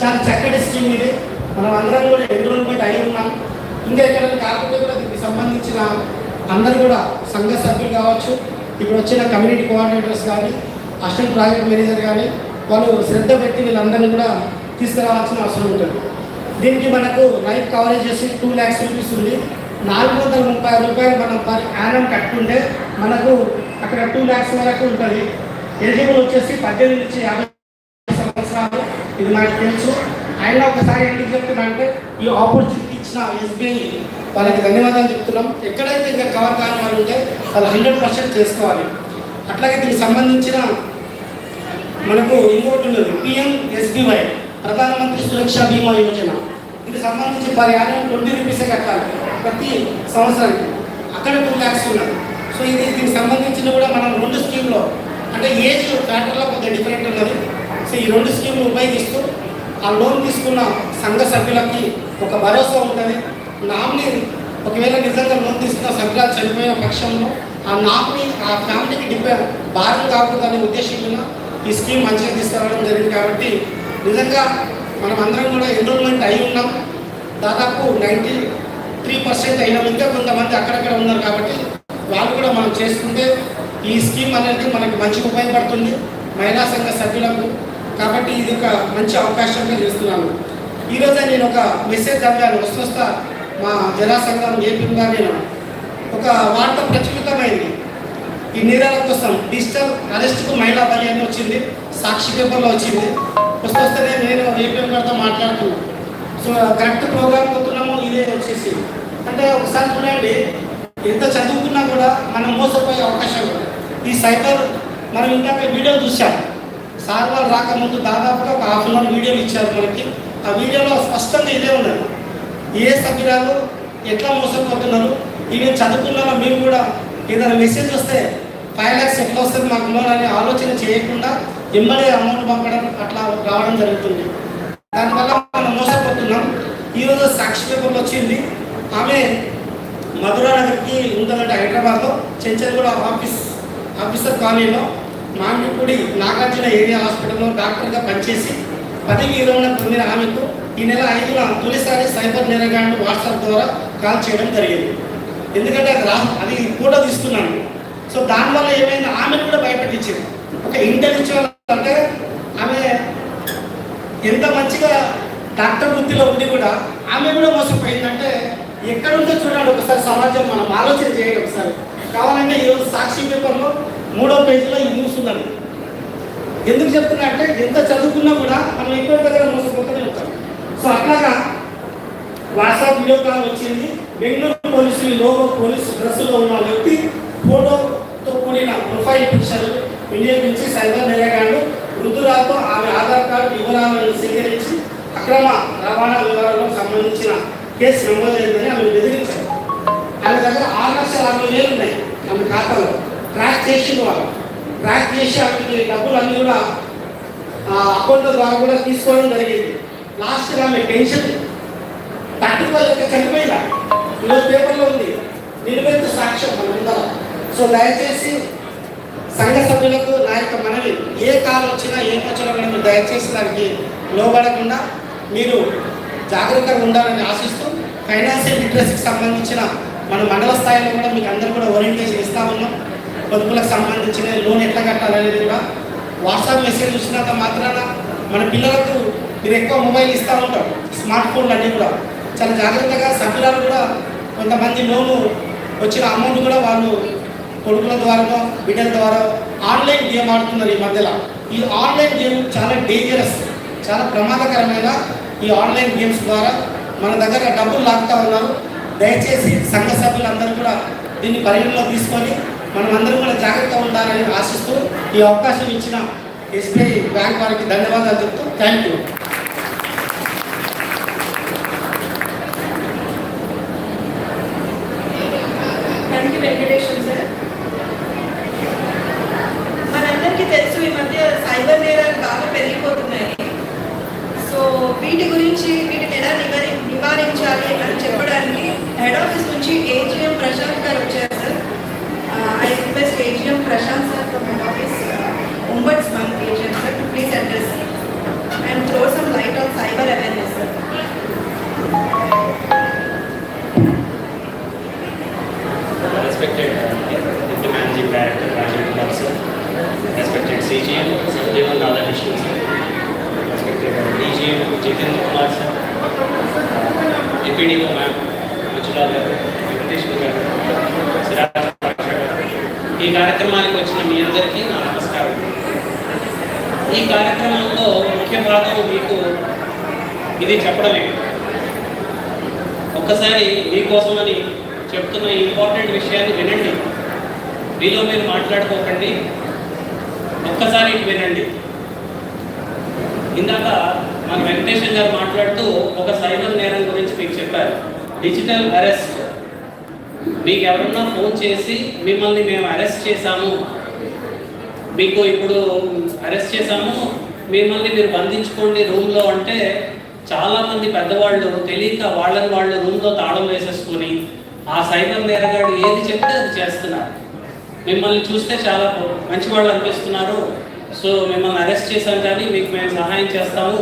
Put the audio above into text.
చాలా చక్కటి స్కీమ్ ఇది. మనం అందరం కూడా ఎన్రోల్మెంట్ అయి ఉన్నాం. ఇంకా ఎక్కడైనా కాకపోతే కూడా దీనికి సంబంధించిన అందరూ కూడా సంఘ సభ్యులు కావచ్చు ఇప్పుడు వచ్చిన కమ్యూనిటీ కోఆర్డినేటర్స్ కానీ అసిస్టెంట్ ప్రాజెక్ట్ మేనేజర్ కానీ వాళ్ళు శ్రద్ధ పెట్టి వీళ్ళందరినీ కూడా తీసుకురావాల్సిన అవసరం ఉంటుంది. దీనికి మనకు లైఫ్ కవరేజ్ చేసి టూ ల్యాక్స్ రూపీస్ ఉంది. నాలుగు వందల ముప్పై రూపాయలు మనం పర్ యానం కట్టుకుంటే మనకు అక్కడ టూ ల్యాక్స్ వరకు ఉంటుంది. ఎలిజిబుల్ వచ్చేసి పద్దెనిమిది నుంచి యాభై సంవత్సరాలు ఇది మనకు తెలుసు. ఆయన ఒకసారి ఎందుకు చెప్తున్నా అంటే ఈ ఆపర్చునిటీ ఇచ్చిన ఎస్బీఐ వాళ్ళకి ధన్యవాదాలు చెప్తున్నాం. ఎక్కడైతే ఇంకా కవర్ కాని వాళ్ళు ఉంటే వాళ్ళు హండ్రెడ్ పర్సెంట్ చేసుకోవాలి. అట్లాగే దీనికి సంబంధించిన మనకు ఇంకోటి ఉన్నది పిఎం ఎస్బీవై ప్రధానమంత్రి సురక్ష బీమా యోజన. ఇది సంబంధించి పర్ యానం ట్వంటీ రూపీసే కట్టాలి ప్రతి సంవత్సరానికి. అక్కడ టూ ల్యాక్స్ ఉన్నది. సో ఇది దీనికి సంబంధించిన కూడా మనం రెండు స్కీమ్లో అంటే ఏజ్ ఫ్యాక్టర్లో కొంత డిఫరెంట్ ఉన్నది. రెండు స్కీమ్లు ఉపయోగిస్తూ ఆ లోన్ తీసుకున్న సంఘ సభ్యులకి ఒక భరోసా ఉంటుంది. నామినీ ఒకవేళ నిజంగా లోన్ తీసుకున్న సభ్యులు చనిపోయిన పక్షంలో ఆ నామినీ ఆ ఫ్యామిలీకి డిపెండ్ భారం కాకుండా అనే ఉద్దేశంగా ఈ స్కీమ్ మంచిగా తీసుకురావడం జరిగింది కాబట్టి నిజంగా మనం అందరం కూడా ఎన్రోల్మెంట్ అయి ఉన్నాం. దాదాపు నైంటీ త్రీ పర్సెంట్ అయినా ఇంకా కొంతమంది అక్కడక్కడ ఉన్నారు కాబట్టి వాళ్ళు కూడా మనం చేసుకుంటే ఈ స్కీమ్ అనేది మనకి మంచిగా ఉపయోగపడుతుంది. మహిళా సంఘ సభ్యులకు కాబట్టి ఇది ఒక మంచి అవకాశంగా చేస్తున్నాను ఈరోజే నేను ఒక మెసేజ్ చదివాను వస్తా మా జనాసంఘం ఏపీగా నేను ఒక వార్త ప్రచురితమైంది. ఈ నిరాల కోసం డిజిటల్ అరెస్ట్కు మహిళా బలి అని వచ్చింది సాక్షి పేపర్లో వచ్చింది. వస్తొస్తేనే నేను ఏపీఎం గారితో మాట్లాడుతున్నాను సో కరెక్ట్ ప్రోగ్రామ్ పోతున్నాము ఇదే వచ్చేసి. అంటే ఒకసారి చూడండి ఎంత చదువుకున్నా కూడా మనం మోసపోయే అవకాశం ఈ సైబర్ మనం ఇందాక వీడియో చూసాము సార్ వాళ్ళు రాకముందు దాదాపుగా ఒక హాఫ్ అన్ అవర్ వీడియోలు ఇచ్చారు మనకి. ఆ వీడియోలో స్పష్టంగా ఇదే ఉన్నది. ఏ సభ్యురాలు ఎట్లా మోసపోతున్నారు? ఇవి చదువుకున్నారా మేము కూడా ఏదైనా మెసేజ్ వస్తే ఫైవ్ ల్యాక్స్ ఎట్లా వస్తుంది మాకు లోన్ అని ఆలోచన చేయకుండా ఎంబడే అమౌంట్ పంపడం అట్లా రావడం జరుగుతుంది. దానివల్ల మనం మోసపోతున్నాం. ఈరోజు సాక్షి పేపర్లు వచ్చింది. ఆమె మధురా నగర్కి ఉంటుందంటే హైదరాబాద్లో చెంచల్గూడ ఆఫీస్ ఆఫీసర్ కాలనీలో మామిడిపూడి నాగార్జున ఏరియా హాస్పిటల్లో డాక్టర్గా పనిచేసి పదవి విరమణ పొందిన ఆమెకు ఈ నెల ఐదున తొలిసారి సైబర్ నేరగాండ్ వాట్సాప్ ద్వారా కాల్ చేయడం జరిగింది. ఎందుకంటే అది రా అది ఫోటో తీస్తున్నాను. సో దానివల్ల ఏమైంది? ఆమెను కూడా భయపెట్టించింది. ఒక ఇంటెలిజువల్ అంటే ఆమె ఎంత మంచిగా డాక్టర్ వృత్తిలో ఉండి కూడా ఆమె కూడా మోసపోయిందంటే ఎక్కడుందో చూడండి ఒకసారి సమాజం మనం ఆలోచన చేయండి ఒకసారి. కావాలంటే ఈరోజు సాక్షి పేపర్లో మూడో పేజీలో ఇది న్యూస్ ఎందుకు చెప్తున్నా అంటే ఎంత చదువుకున్నా కూడా మనం ఎక్కువ దగ్గర మోసపోతూనే ఉంటాం సో అట్లాగా వాట్సాప్ వీడియో కాల్ వచ్చింది. బెంగళూరు పోలీసులు లోగో పోలీసు డ్రెస్సులో ఉన్న వ్యక్తి ఫోటోతో కూడిన ప్రొఫైల్ పిక్చర్ వినియోగించి సైబర్ నేరగాళ్ళు వృద్ధురాతో ఆమె ఆధార్ కార్డు వివరాలను సేకరించి అక్రమ రవాణా వివరాలకు సంబంధించిన కేసు నమోదైందని ఆమె బెదిరించారు. ఆమె దగ్గర ఆరు లక్షల అరవై వేలు ఉన్నాయి ఆమె ఖాతాలో. ట్రాక్ చేసిన వాళ్ళు ట్రాక్ చేసి ఆమెకి డబ్బులు అన్నీ కూడా ఆ అకౌంట్ ద్వారా కూడా తీసుకోవడం జరిగింది. లాస్ట్ ఆమె పెన్షన్ తట్టుకోలేక చనిపోయినా ఈరోజు పేపర్లో ఉంది. నిలువెత్తు సాక్ష్యం మన ముందర. సో దయచేసి సంఘ సభ్యులకు నా యొక్క మనవి ఏ కాలం వచ్చినా ఏ వచ్చినా దయచేసి దానికి లోబడకుండా మీరు జాగ్రత్తగా ఉండాలని ఆశిస్తూ ఫైనాన్షియల్ లిటరసీకి సంబంధించిన మన మండల స్థాయిలో కూడా మీకు అందరూ కూడా ఓరియంటేషన్ ఇస్తా ఉన్నాం. పొదుపులకు సంబంధించిన లోన్ ఎట్లా కట్టాలనేది కూడా వాట్సాప్ మెసేజ్ చూసినంత మాత్రాన మన పిల్లలకు మీరు ఎక్కువ మొబైల్ ఇస్తూ ఉంటారు. స్మార్ట్ ఫోన్లు అన్నీ కూడా. చాలా జాగ్రత్తగా సభ్యురాలు కూడా కొంతమంది లోను వచ్చిన అమౌంట్ కూడా వాళ్ళు కొడుకుల ద్వారా బిడ్డల ద్వారా ఆన్లైన్ గేమ్ ఆడుతున్నారు ఈ మధ్యలో. ఈ ఆన్లైన్ గేమ్ చాలా డేంజరస్ చాలా ప్రమాదకరమైన ఈ ఆన్లైన్ గేమ్స్ ద్వారా మన దగ్గర డబ్బులు లాగుతూ ఉన్నారు. దయచేసి సంఘ సభ్యులందరూ కూడా దీన్ని పరిగణలో తీసుకొని మనం అందరం కూడా జాగ్రత్తగా ఉండాలని ఆశిస్తూ ఈ అవకాశం ఇచ్చిన ఎస్బీఐ బ్యాంక్ వారికి ధన్యవాదాలు చెప్తూ thank you request AGM Prashant sir from head office, uh, Ombudsman AGM sir to please address and throw some light on cyber awareness sir. Respected uh, Managing Director Rajiv Kumar sir, respected CGM Sanjeevan Radhakrishnan sir, respected DGM Jitin Kumar sir, APDO ma'am, Majula ma'am, Venkatesh Kumar ఈ కార్యక్రమానికి వచ్చిన మీ అందరికీ నా నమస్కారం. ఈ కార్యక్రమంలో ముఖ్య భాగం మీకు ఇది చెప్పడమే. ఒక్కసారి మీకోసమని చెప్తున్న ఇంపార్టెంట్ విషయాన్ని వినండి. మీలో మీరు మాట్లాడుకోకండి. ఒక్కసారి ఇటు వినండి. ఇందాక మన వెంకటేశ్వర గారు మాట్లాడుతూ ఒక సైబర్ నేరం గురించి మీకు చెప్పారు. Digital arrest. మీకు ఎవరన్నా ఫోన్ చేసి మిమ్మల్ని మేము అరెస్ట్ చేశాము. మీకు ఇప్పుడు అరెస్ట్ చేశాము. మిమ్మల్ని మీరు బంధించుకోండి రూమ్లో అంటే చాలామంది పెద్దవాళ్ళు తెలియక వాళ్ళని వాళ్ళు రూమ్లో తాళం వేసేసుకొని ఆ సైబర్ నేరగాడు ఏది చెప్తే అది చేస్తున్నారు. మిమ్మల్ని చూస్తే చాలా మంచి వాళ్ళు అనిపిస్తున్నారు. సో మిమ్మల్ని అరెస్ట్ చేశాం కానీ మీకు మేము సహాయం చేస్తాము.